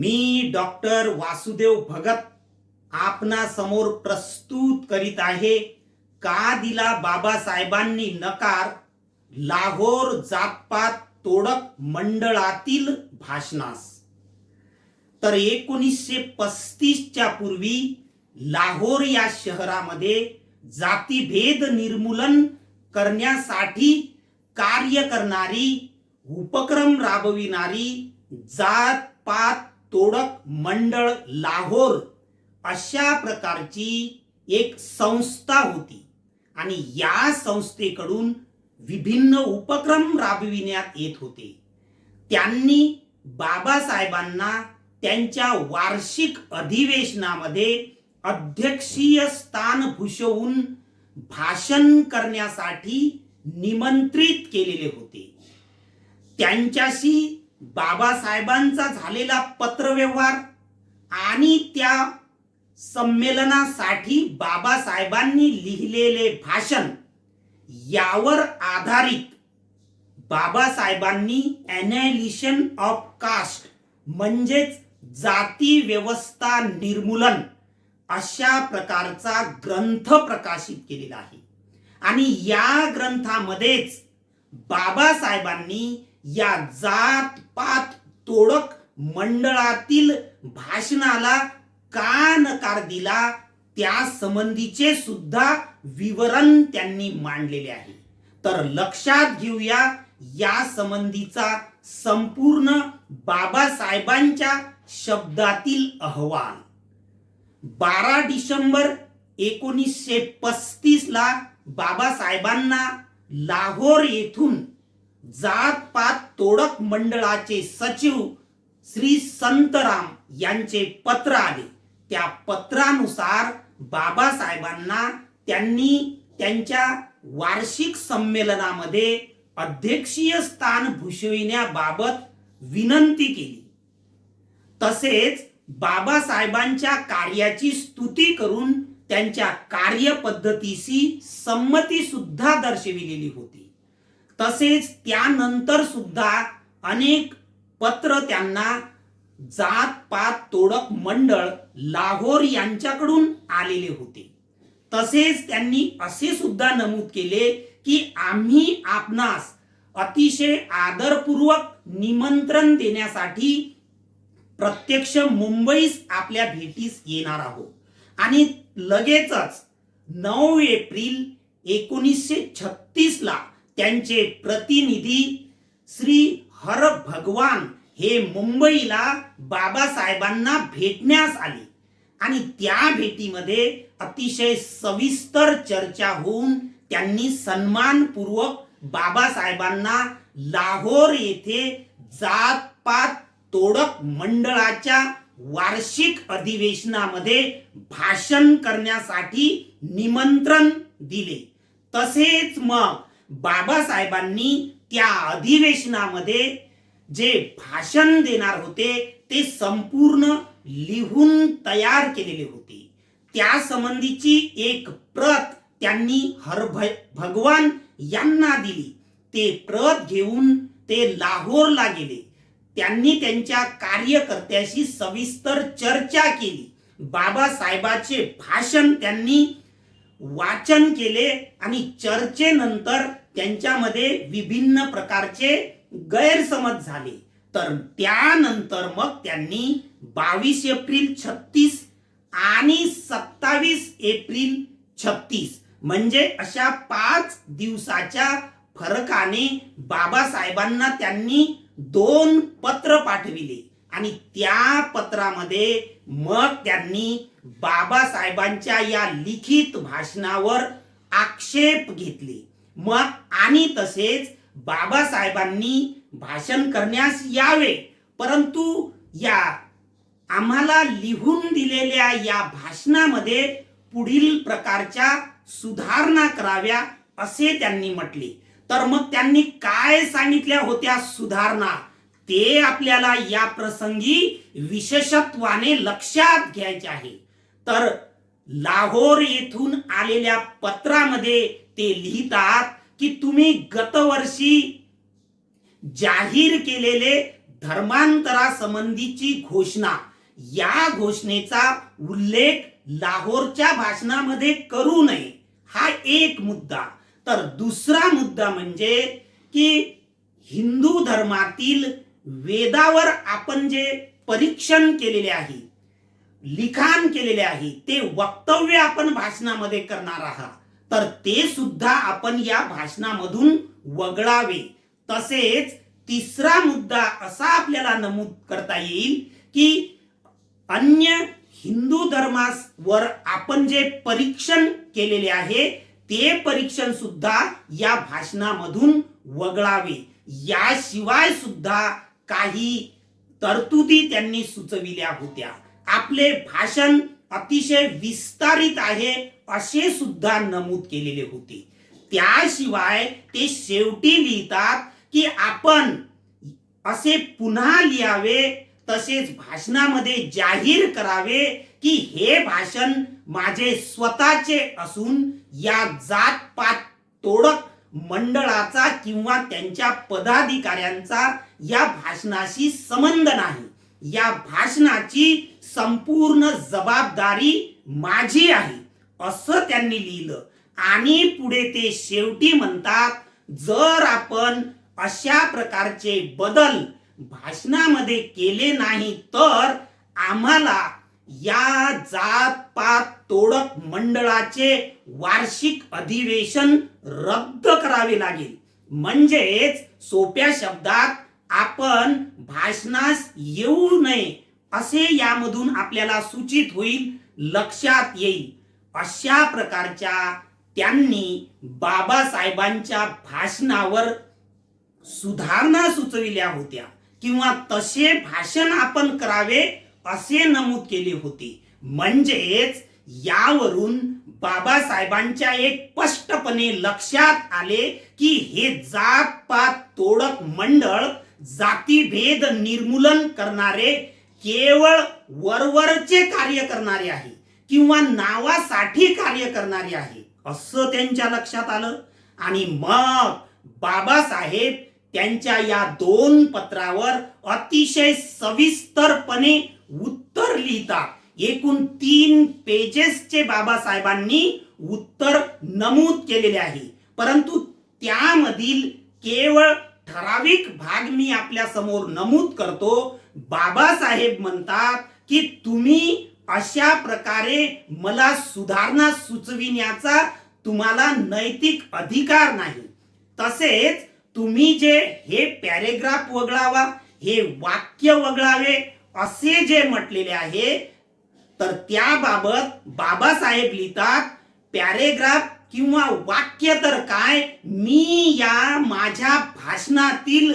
मी doctor Vasudev Bhagat आपणासमोर प्रस्तुत करीत आहे. का दिला बाबासाहेबांनी नकार? लाहोर जातपात तोडक मंडळातील भाषणास. तर एकोणीसशे पस्तीसच्या पूर्वी लाहोर या शहरामध्ये जातीभेद निर्मूलन करण्यासाठी कार्य करणारी उपक्रम राबविणारी जात पात तोडक मंडळ लाहोर अशा प्रकारची एक संस्था होती. आणि या संस्थेकडून विभिन्न उपक्रम राबविण्यात येत होते. त्यांनी बाबासाहेबांना त्यांच्या वार्षिक अधिवेशनामध्ये अध्यक्षीय स्थान भूषवून भाषण करण्यासाठी निमंत्रित केलेले होते. त्यांच्याशी बाबासाहेबांचा झालेला पत्रव्यवहार आणि त्या संमेलनासाठी बाबासाहेबांनी लिहिलेले भाषण यावर आधारित बाबासाहेबांनी ॲनॅलिशन ऑफ कास्ट म्हणजेच जाती व्यवस्था निर्मूलन अशा प्रकारचा ग्रंथ प्रकाशित केलेला आहे. आणि या ग्रंथामध्येच बाबासाहेबांनी या जात पात तोडक मंडळातील भाषणाला का नकार दिला त्या संबंधीचे सुद्धा विवरण त्यांनी मांडलेले आहे. तर लक्षात घेऊया या संबंधीचा संपूर्ण बाबासाहेबांच्या शब्दातील अहवाल. बारा डिसेंबर एकोणीसशे पस्तीस ला बाबासाहेबांना लाहोर येथून जात पात तोडक मंडळाचे सचिव श्री संतराम यांचे पत्र आले. त्या पत्रानुसार बाबासाहेबांना त्यांनी त्यांच्या वार्षिक संमेलनामध्ये अध्यक्षीय स्थान भूषविण्याबाबत विनंती केली. तसेच बाबासाहेबांच्या कार्याची स्तुती करून त्यांच्या कार्यपद्धतीशी संमती सुद्धा दर्शविलेली होती. तसेच त्यानंतर सुद्धा अनेक पत्र त्यांना जात पात तोडक मंडळ लाहोर यांच्याकडून आलेले होते. तसेच त्यांनी असे सुद्धा नमूद केले की आम्ही आपणास अतिशय आदरपूर्वक निमंत्रण देण्यासाठी प्रत्यक्ष मुंबईस आपल्या भेटीस येणार आहोत. आणि लगेचच नऊ एप्रिल एकोणीसशे छत्तीसला ला त्यांचे प्रतिनिधी श्री हर भगवान हे मुंबईला बाबासाहेबांना भेटण्यास आले. आणि त्या भेटीमध्ये अतिशय सविस्तर चर्चा होऊन त्यांनी सन्मानपूर्वक बाबासाहेबांना लाहोर येथे जात पात तोडक मंडळाच्या वार्षिक अधिवेशनामध्ये भाषण करण्यासाठी निमंत्रण दिले. तसेच मग बाबासाहेबांनी त्या अधिवेशनामध्ये जे भाषण देणार होते ते संपूर्ण लिहून तयार केलेले होते. त्या संबंधीची एक प्रत त्यांनी हर भगवान यांना दिली. ते प्रत घेऊन ते लाहोरला गेले. त्यांनी त्यांच्या कार्यकर्त्याशी सविस्तर चर्चा केली. बाबासाहेबाचे भाषण त्यांनी वाचन केले आणि चर्चेनंतर त्यांच्यामध्ये विभिन्न प्रकारचे गैरसमज झाले. तर त्यानंतर मग त्यांनी बावीस एप्रिल छत्तीस आणि सत्तावीस एप्रिल छत्तीस. म्हणजे अशा पाच दिवसाच्या फरकाने बाबासाहेबांना त्यांनी दोन पत्र पाठविले. आणि त्या पत्रामध्ये मग त्यांनी बाबासाहेबांच्या या लिखित भाषणावर आक्षेप घेतले. मग आणि तसेच बाबासाहेबांनी भाषण करण्यास यावे. परंतु या आम्हाला लिहून दिलेल्या या भाषणामध्ये पुढील प्रकारच्या सुधारणा कराव्या असे त्यांनी म्हटले. तर मग त्यांनी काय सांगितल्या होत्या सुधारणा? ते आपल्याला या प्रसंगी विशेषत्वाने लक्षात घ्यायचे आहे. तर लाहोर येथून आलेल्या पत्रामध्ये ते लिहितात की तुम्ही गतवर्षी जाहीर केलेले धर्मांतरासंबंधीची घोषणा या घोषणेचा उल्लेख लाहोरच्या भाषणामध्ये करू नये. हा एक मुद्दा. तर दुसरा मुद्दा म्हणजे की हिंदू धर्मातील वेदावर आपण जे परीक्षण केलेले आहे लिखाण केलेले आहे ते वक्तव्य आपण भाषणामध्ये करणार आहात तर ते सुद्धा आपण या भाषणामधून वगळावे. तसेच तिसरा मुद्दा असा आपल्याला नमूद करता येईल की अन्य हिंदू धर्मावर आपण जे परीक्षण केलेले आहे ते परीक्षण सुद्धा या भाषणामधून वगळावे. याशिवाय सुद्धा काही तरतुदी त्यांनी सुचविल्या होत्या. आपले भाषण अतिशय विस्तारित आहे असे सुद्धा नमूद केलेले होते. त्याशिवाय ते शेवटी लिहितात की आपण असे पुन्हा लिहावे तसेच भाषणामध्ये जाहीर करावे की हे भाषण माझे स्वतःचे असून या जात पात तोडक मंडळाचा किंवा त्यांच्या पदाधिकाऱ्यांचा या भाषणाशी संबंध नाही. या भाषणाची संपूर्ण जबाबदारी माझी आहे असं त्यांनी लिहिलं. आणि पुढे ते शेवटी म्हणतात जर आपण अशा प्रकारचे बदल भाषणामध्ये केले नाही तर आम्हाला या जात पात तोडक मंडळाचे वार्षिक अधिवेशन रद्द करावे लागेल. म्हणजेच सोप्या शब्दात आपण भाषणास येऊ नये असे यामधून आपल्याला सूचित होईल लक्षात येईल. अशा प्रकारच्या त्यांनी बाबासाहेबांच्या भाषणावर सुधारणा सुचविल्या होत्या किंवा तसे भाषण आपण करावे असे नमूद केले होते. म्हणजेच यावरून बाबासाहेबांच्या एक स्पष्टपणे लक्षात आले की हे जात पात तोडक मंडळ जातीभेद निर्मूलन करणारे केवळ वरवरचे कार्य करणारे आहे किंवा नावासाठी कार्य करणारे आहे असं त्यांच्या लक्षात आलं. आणि मग बाबासाहेब त्यांच्या या दोन पत्रावर अतिशय सविस्तरपणे उत्तर लिहितात. एकूण तीन पेजेसचे बाबासाहेबांनी उत्तर नमूद केलेले आहे. परंतु त्यामधील केवळ ठराविक भाग मी आपल्यासमोर नमूद करतो. बाबासाहेब म्हणतात की तुम्ही अशा प्रकारे मला सुधारणा सुचविण्याचा तुम्हाला नैतिक अधिकार नाही. तसेच तुम्ही जे हे पॅरेग्राफ वगळावा हे वाक्य वगळावे असे जे म्हटलेले आहे तर त्याबाबत बाबासाहेब लिहितात पॅरेग्राफ किंवा वाक्य तर काय? मी या माझ्या भाषणातील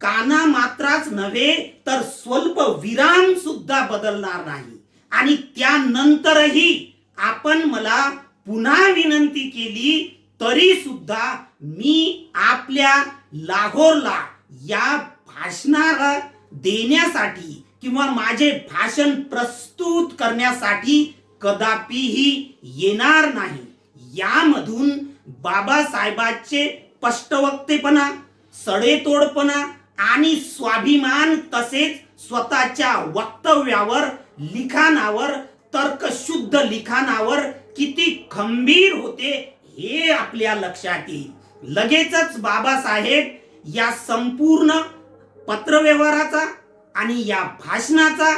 काना मात्राच नव्हे तर स्वल्प विराम सुद्धा बदलणार नाही. आणि त्यानंतरही आपण मला पुन्हा विनंती केली तरी सुद्धा मी आपल्या लाहोरला या भाषणाला देण्यासाठी किंवा माझे भाषण प्रस्तुत करण्यासाठी कदापिही येणार नाही. यामधून बाबासाहेबांचे स्पष्टवक्तेपणा सडेतोडपणा आणि स्वाभिमान तसेच स्वतःच्या वक्तव्यावर लिखाणावर तर्कशुद्ध लिखाणावर किती खंबीर होते हे आपल्या लक्षात येईल. लगेचच बाबासाहेब या संपूर्ण पत्रव्यवहाराचा आणि या भाषणाचा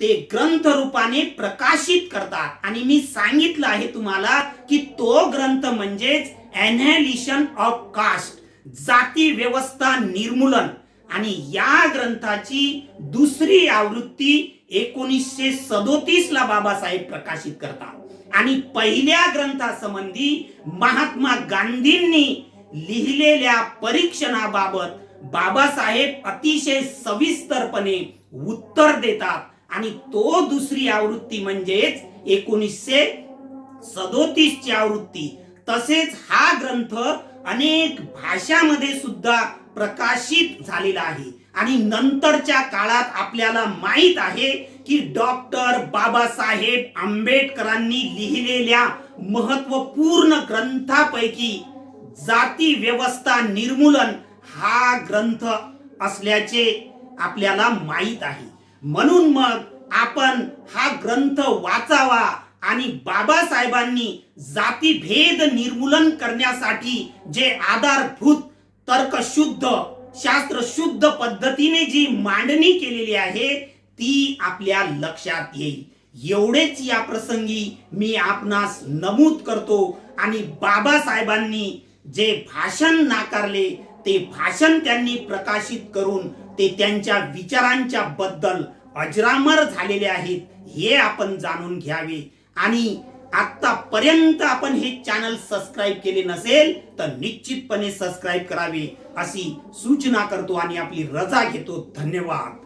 ते ग्रंथ रूपाने प्रकाशित करतात. आणि मी सांगितलं आहे तुम्हाला की तो ग्रंथ म्हणजेच एनहॅलिशन ऑफ कास्ट जाती व्यवस्था निर्मूलन. आणि या ग्रंथाची दुसरी आवृत्ती एकोणीसशे सदोतीस ला बाबासाहेब प्रकाशित करतात. आणि पहिल्या ग्रंथासंबंधी महात्मा गांधींनी लिहिलेल्या परीक्षणाबाबत बाबासाहेब अतिशय सविस्तरपणे उत्तर देतात. आणि तो दुसरी आवृत्ती म्हणजेच एकोणीसशे सदोतीस ची आवृत्ती. तसेच हा ग्रंथ अनेक भाषामध्ये सुद्धा प्रकाशित झालेला आहे. आणि नंतरच्या काळात आपल्याला माहीत आहे की डॉक्टर बाबासाहेब आंबेडकरांनी लिहिलेल्या महत्त्वपूर्ण ग्रंथापैकी जाती व्यवस्था निर्मूलन हा ग्रंथ असल्याचे आपल्याला माहीत आहे. म्हणून मग आपण हा ग्रंथ वाचावा आणि बाबासाहेबांनी जातीभेद निर्मूलन करण्यासाठी जे आधारभूत तर्कशुद्ध शास्त्रशुद्ध पद्धतीने जी मांडणी केलेली आहे ती आपल्या लक्षात येईल. एवढेच या प्रसंगी मी आपणास नमूद करतो आणि बाबासाहेबांनी जे भाषण नाकारले ते भाषण त्यांनी प्रकाशित करून ते त्यांच्या विचारांच्या बद्दल अजरामर झालेले आहेत हे आपण जाणून घ्यावे. आणि आतापर्यंत आपण हे चॅनल सबस्क्राईब केले नसेल तर निश्चितपणे सबस्क्राईब करावे अशी सूचना करतो आणि आपली रजा घेतो. धन्यवाद.